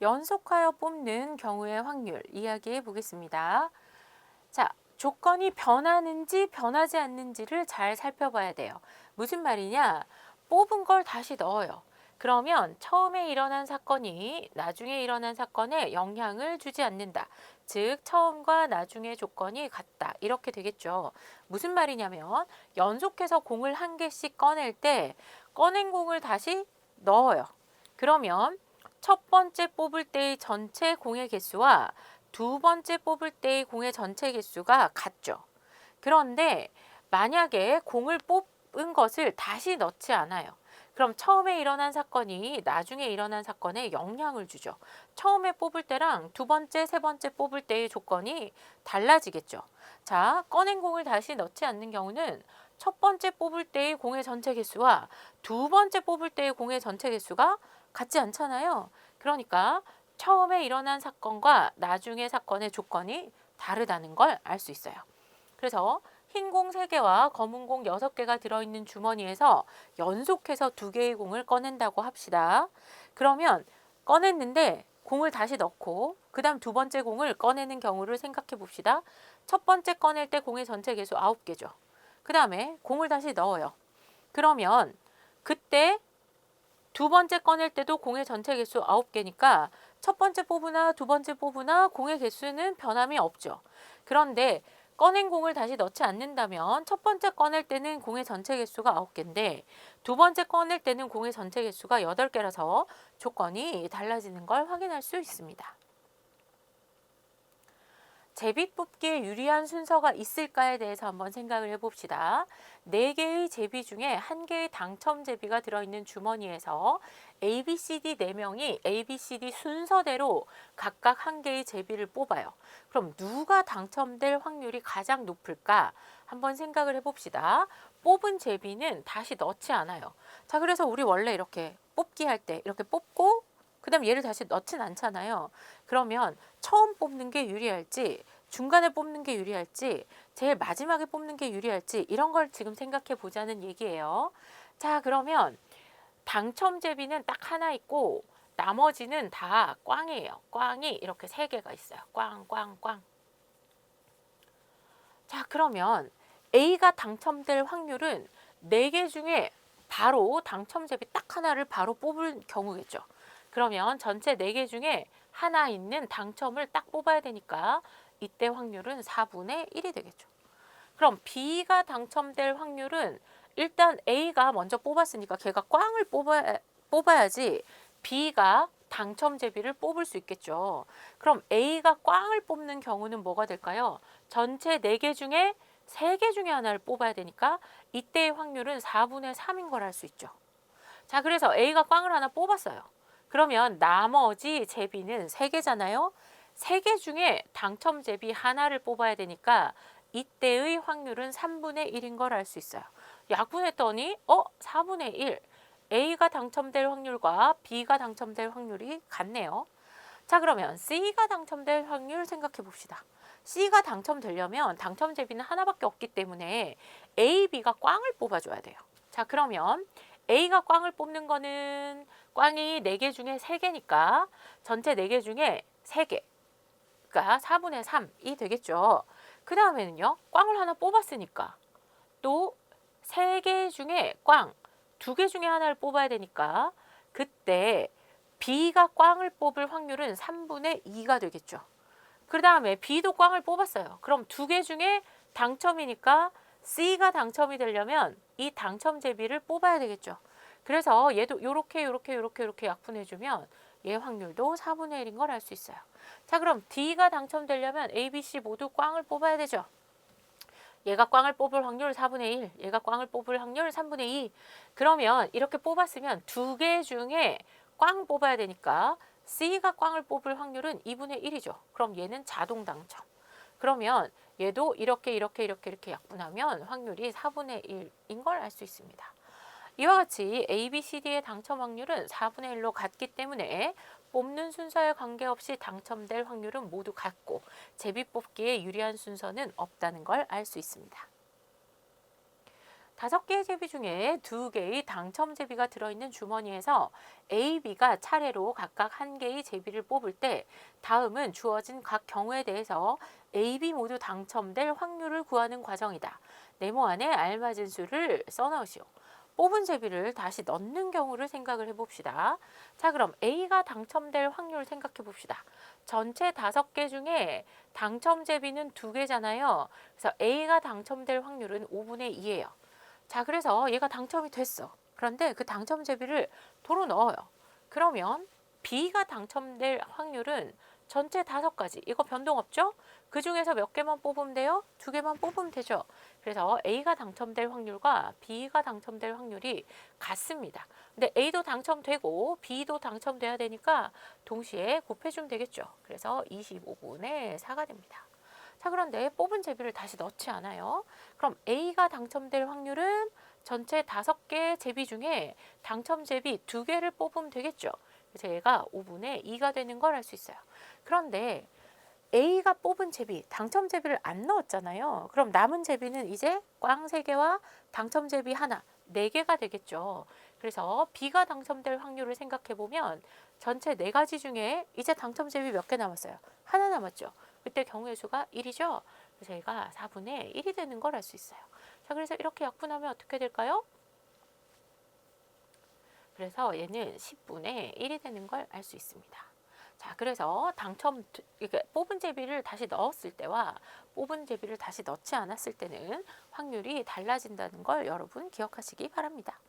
연속하여 뽑는 경우의 확률 이야기해 보겠습니다. 자, 조건이 변하는지 변하지 않는지를 잘 살펴봐야 돼요. 무슨 말이냐? 뽑은 걸 다시 넣어요. 그러면 처음에 일어난 사건이 나중에 일어난 사건에 영향을 주지 않는다. 즉, 처음과 나중의 조건이 같다. 이렇게 되겠죠. 무슨 말이냐면, 연속해서 공을 한 개씩 꺼낼 때, 꺼낸 공을 다시 넣어요. 그러면 첫 번째 뽑을 때의 전체 공의 개수와 두 번째 뽑을 때의 공의 전체 개수가 같죠. 그런데 만약에 공을 뽑은 것을 다시 넣지 않아요. 그럼 처음에 일어난 사건이 나중에 일어난 사건에 영향을 주죠. 처음에 뽑을 때랑 두 번째, 세 번째 뽑을 때의 조건이 달라지겠죠. 자, 꺼낸 공을 다시 넣지 않는 경우는 첫 번째 뽑을 때의 공의 전체 개수와 두 번째 뽑을 때의 공의 전체 개수가 같지 않잖아요. 그러니까 처음에 일어난 사건과 나중의 사건의 조건이 다르다는 걸 알 수 있어요. 그래서 흰공 3개와 검은 공 6개가 들어있는 주머니에서 연속해서 두 개의 공을 꺼낸다고 합시다. 그러면 꺼냈는데 공을 다시 넣고 그 다음 두 번째 공을 꺼내는 경우를 생각해 봅시다. 첫 번째 꺼낼 때 공의 전체 개수 9개죠. 그 다음에 공을 다시 넣어요. 그러면 그때 두 번째 꺼낼 때도 공의 전체 개수 9개니까 첫 번째 뽑으나 두 번째 뽑으나 공의 개수는 변함이 없죠. 그런데 꺼낸 공을 다시 넣지 않는다면 첫 번째 꺼낼 때는 공의 전체 개수가 9개인데 두 번째 꺼낼 때는 공의 전체 개수가 8개라서 조건이 달라지는 걸 확인할 수 있습니다. 제비 뽑기에 유리한 순서가 있을까에 대해서 한번 생각을 해봅시다. 네 개의 제비 중에 한 개의 당첨 제비가 들어있는 주머니에서 A, B, C, D 네 명이 A, B, C, D 순서대로 각각 한 개의 제비를 뽑아요. 그럼 누가 당첨될 확률이 가장 높을까? 한번 생각을 해봅시다. 뽑은 제비는 다시 넣지 않아요. 자, 그래서 우리 원래 이렇게 뽑기 할 때 이렇게 뽑고 그 다음 얘를 다시 넣진 않잖아요. 그러면 처음 뽑는 게 유리할지 중간에 뽑는 게 유리할지 제일 마지막에 뽑는 게 유리할지 이런 걸 지금 생각해 보자는 얘기예요. 자, 그러면 당첨 제비는 딱 하나 있고 나머지는 다 꽝이에요. 꽝이 이렇게 세 개가 있어요. 꽝, 꽝, 꽝. 자, 그러면 A가 당첨될 확률은 네 개 중에 바로 당첨 제비 딱 하나를 바로 뽑을 경우겠죠. 그러면 전체 네 개 중에 하나 있는 당첨을 딱 뽑아야 되니까 이때 확률은 4분의 1이 되겠죠. 그럼 B가 당첨될 확률은 일단 A가 먼저 뽑았으니까 걔가 꽝을 뽑아, 뽑아야지 B가 당첨 제비를 뽑을 수 있겠죠. 그럼 A가 꽝을 뽑는 경우는 뭐가 될까요? 전체 4개 중에 3개 중에 하나를 뽑아야 되니까 이때의 확률은 4분의 3인 걸 알 수 있죠. 자, 그래서 A가 꽝을 하나 뽑았어요. 그러면 나머지 제비는 3개잖아요. 3개 중에 당첨 제비 하나를 뽑아야 되니까 이때의 확률은 3분의 1인 걸 알 수 있어요. 약분했더니 어 4분의 1 A가 당첨될 확률과 B가 당첨될 확률이 같네요. 자 그러면 C가 당첨될 확률 생각해 봅시다. C가 당첨되려면 당첨 제비는 하나밖에 없기 때문에 A, B가 꽝을 뽑아줘야 돼요. 자 그러면 A가 꽝을 뽑는 거는 꽝이 4개 중에 3개니까 전체 4개 중에 3개 그러니까 4분의 3이 되겠죠. 그 다음에는요. 꽝을 하나 뽑았으니까 또 3개 중에 꽝, 2개 중에 하나를 뽑아야 되니까 그때 B가 꽝을 뽑을 확률은 3분의 2가 되겠죠. 그 다음에 B도 꽝을 뽑았어요. 그럼 2개 중에 당첨이니까 C가 당첨이 되려면 이 당첨 제비를 뽑아야 되겠죠. 그래서 얘도 요렇게 요렇게 요렇게 요렇게 약분해 주면 얘 확률도 4분의 1인 걸 알 수 있어요. 자, 그럼 D가 당첨되려면 A, B, C 모두 꽝을 뽑아야 되죠. 얘가 꽝을 뽑을 확률 4분의 1, 얘가 꽝을 뽑을 확률 3분의 2. 그러면 이렇게 뽑았으면 두 개 중에 꽝 뽑아야 되니까 C가 꽝을 뽑을 확률은 2분의 1이죠. 그럼 얘는 자동 당첨. 그러면 얘도 이렇게 이렇게 이렇게 이렇게 약분하면 확률이 4분의 1인 걸 알 수 있습니다. 이와 같이 A, B, C, D의 당첨 확률은 4분의 1로 같기 때문에 뽑는 순서에 관계없이 당첨될 확률은 모두 같고 제비 뽑기에 유리한 순서는 없다는 걸 알 수 있습니다. 다섯 개의 제비 중에 두 개의 당첨 제비가 들어있는 주머니에서 A, B가 차례로 각각 한 개의 제비를 뽑을 때 다음은 주어진 각 경우에 대해서 A, B 모두 당첨될 확률을 구하는 과정이다. 네모 안에 알맞은 수를 써넣으시오. 뽑은 제비를 다시 넣는 경우를 생각을 해봅시다. 자, 그럼 A가 당첨될 확률 생각해 봅시다. 전체 다섯 개 중에 당첨 제비는 두 개잖아요. 그래서 A가 당첨될 확률은 5분의 2예요. 자, 그래서 얘가 당첨이 됐어. 그런데 그 당첨 제비를 도로 넣어요. 그러면 B가 당첨될 확률은 전체 다섯 가지. 이거 변동 없죠? 그 중에서 몇 개만 뽑으면 돼요? 두 개만 뽑으면 되죠. 그래서 A가 당첨될 확률과 B가 당첨될 확률이 같습니다. 근데 A도 당첨되고 B도 당첨돼야 되니까 동시에 곱해주면 되겠죠. 그래서 25분의 4가 됩니다. 자, 그런데 뽑은 제비를 다시 넣지 않아요. 그럼 A가 당첨될 확률은 전체 다섯 개 제비 중에 당첨 제비 두 개를 뽑으면 되겠죠. 얘가 5분의 2가 되는 걸 알 수 있어요. 그런데 A가 뽑은 제비, 당첨 제비를 안 넣었잖아요. 그럼 남은 제비는 이제 꽝 세개와 당첨 제비 하나, 네개가 되겠죠. 그래서 B가 당첨될 확률을 생각해 보면 전체 네 가지 중에 이제 당첨 제비 몇 개 남았어요? 하나 남았죠. 그때 경우의 수가 1이죠. 그래서 얘가 4분의 1이 되는 걸 알 수 있어요. 자, 그래서 이렇게 약분하면 어떻게 될까요? 그래서 얘는 10분의 1이 되는 걸 알 수 있습니다. 자, 그래서 당첨 이렇게 뽑은 제비를 다시 넣었을 때와 뽑은 제비를 다시 넣지 않았을 때는 확률이 달라진다는 걸 여러분 기억하시기 바랍니다.